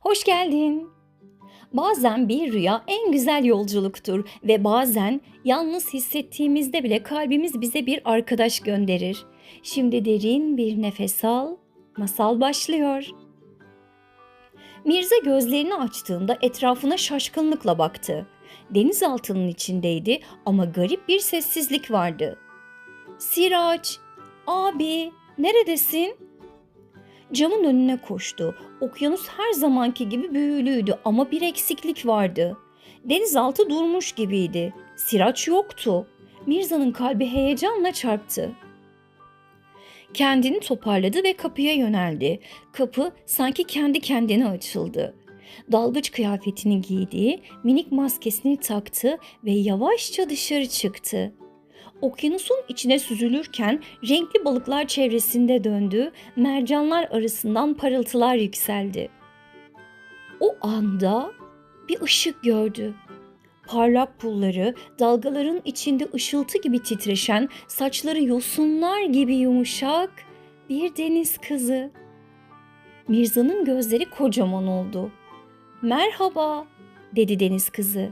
Hoş geldin. Bazen bir rüya en güzel yolculuktur ve bazen yalnız hissettiğimizde bile kalbimiz bize bir arkadaş gönderir. Şimdi derin bir nefes al. Masal başlıyor. Mirza gözlerini açtığında etrafına şaşkınlıkla baktı. Denizaltının içindeydi ama garip bir sessizlik vardı. Siraç, abi, neredesin? Camın önüne koştu. Okyanus her zamanki gibi büyülüydü ama bir eksiklik vardı. Denizaltı durmuş gibiydi. Siraç yoktu. Mirza'nın kalbi heyecanla çarptı. Kendini toparladı ve kapıya yöneldi. Kapı sanki kendi kendine açıldı. Dalgıç kıyafetini giydi, minik maskesini taktı ve yavaşça dışarı çıktı. Okyanusun içine süzülürken renkli balıklar çevresinde döndü, mercanlar arasından parıltılar yükseldi. O anda bir ışık gördü. Parlak pulları, dalgaların içinde ışıltı gibi titreşen, saçları yosunlar gibi yumuşak bir deniz kızı. Mirza'nın gözleri kocaman oldu. "Merhaba," dedi deniz kızı.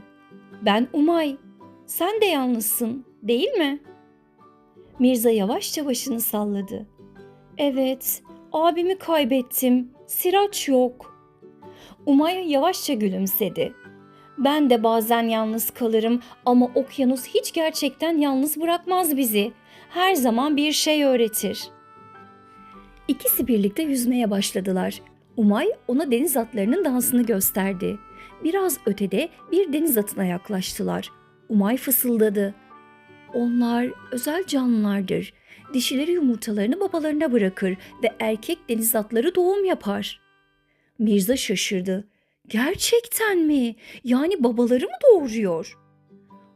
"Ben Umay. Sen de yalnızsın, değil mi?" Mirza yavaşça başını salladı. "Evet, abimi kaybettim. Siraç yok." Umay yavaşça gülümsedi. Ben de bazen yalnız kalırım ama okyanus hiç gerçekten yalnız bırakmaz bizi. Her zaman bir şey öğretir. İkisi birlikte yüzmeye başladılar. Umay ona deniz atlarının dansını gösterdi. Biraz ötede bir deniz atına yaklaştılar. Umay fısıldadı. Onlar özel canlılardır. Dişileri yumurtalarını babalarına bırakır ve erkek deniz atları doğum yapar. Mirza şaşırdı. Gerçekten mi? Yani babaları mı doğuruyor?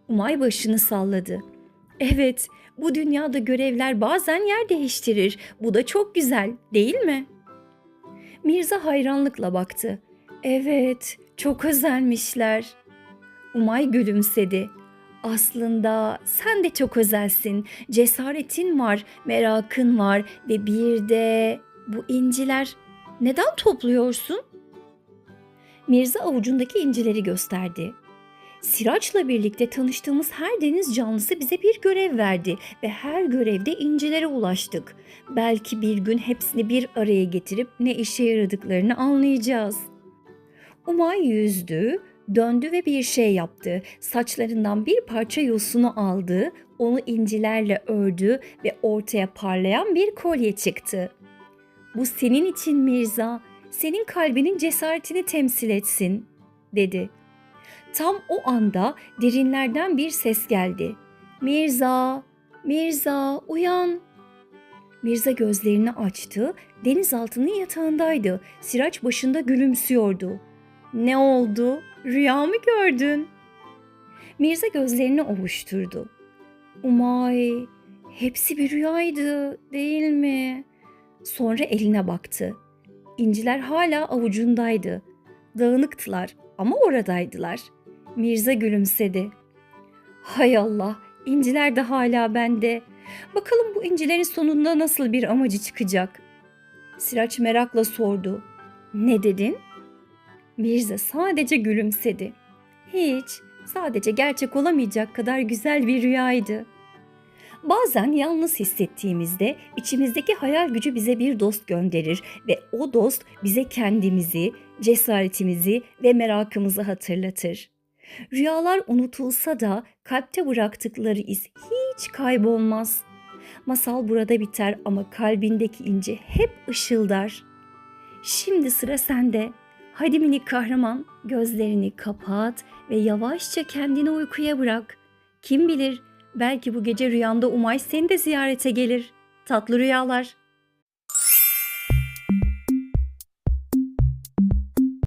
Umay başını salladı. Evet, bu dünyada görevler bazen yer değiştirir. Bu da çok güzel, değil mi? Mirza hayranlıkla baktı. Evet, çok özelmişler. Umay gülümsedi. Aslında sen de çok özelsin. Cesaretin var, merakın var ve bir de bu inciler. Neden topluyorsun? Mirza avucundaki incileri gösterdi. Siraç'la birlikte tanıştığımız her deniz canlısı bize bir görev verdi ve her görevde incilere ulaştık. Belki bir gün hepsini bir araya getirip ne işe yaradıklarını anlayacağız. Umay yüzdü, döndü ve bir şey yaptı. Saçlarından bir parça yosunu aldı, onu incilerle ördü ve ortaya parlayan bir kolye çıktı. Bu senin için Mirza, senin kalbinin cesaretini temsil etsin, dedi. Tam o anda derinlerden bir ses geldi. Mirza, Mirza uyan. Mirza gözlerini açtı. Denizaltının yatağındaydı. Siraç başında gülümsüyordu. Ne oldu? Rüya mı gördün? Mirza gözlerini ovuşturdu. Umay, hepsi bir rüyaydı, değil mi? Sonra eline baktı. İnciler hala avucundaydı. Dağınıktılar ama oradaydılar. Mirza gülümsedi. Hay Allah, inciler de hala bende. Bakalım bu incilerin sonunda nasıl bir amacı çıkacak? Siraç merakla sordu. Ne dedin? Mirza sadece gülümsedi. Hiç, sadece gerçek olamayacak kadar güzel bir rüyaydı. Bazen yalnız hissettiğimizde içimizdeki hayal gücü bize bir dost gönderir ve o dost bize kendimizi, cesaretimizi ve merakımızı hatırlatır. Rüyalar unutulsa da kalpte bıraktıkları iz hiç kaybolmaz. Masal burada biter ama kalbindeki inci hep ışıldar. Şimdi sıra sende. Hadi minik kahraman gözlerini kapat ve yavaşça kendini uykuya bırak. Kim bilir belki bu gece rüyanda Umay seni de ziyarete gelir. Tatlı rüyalar.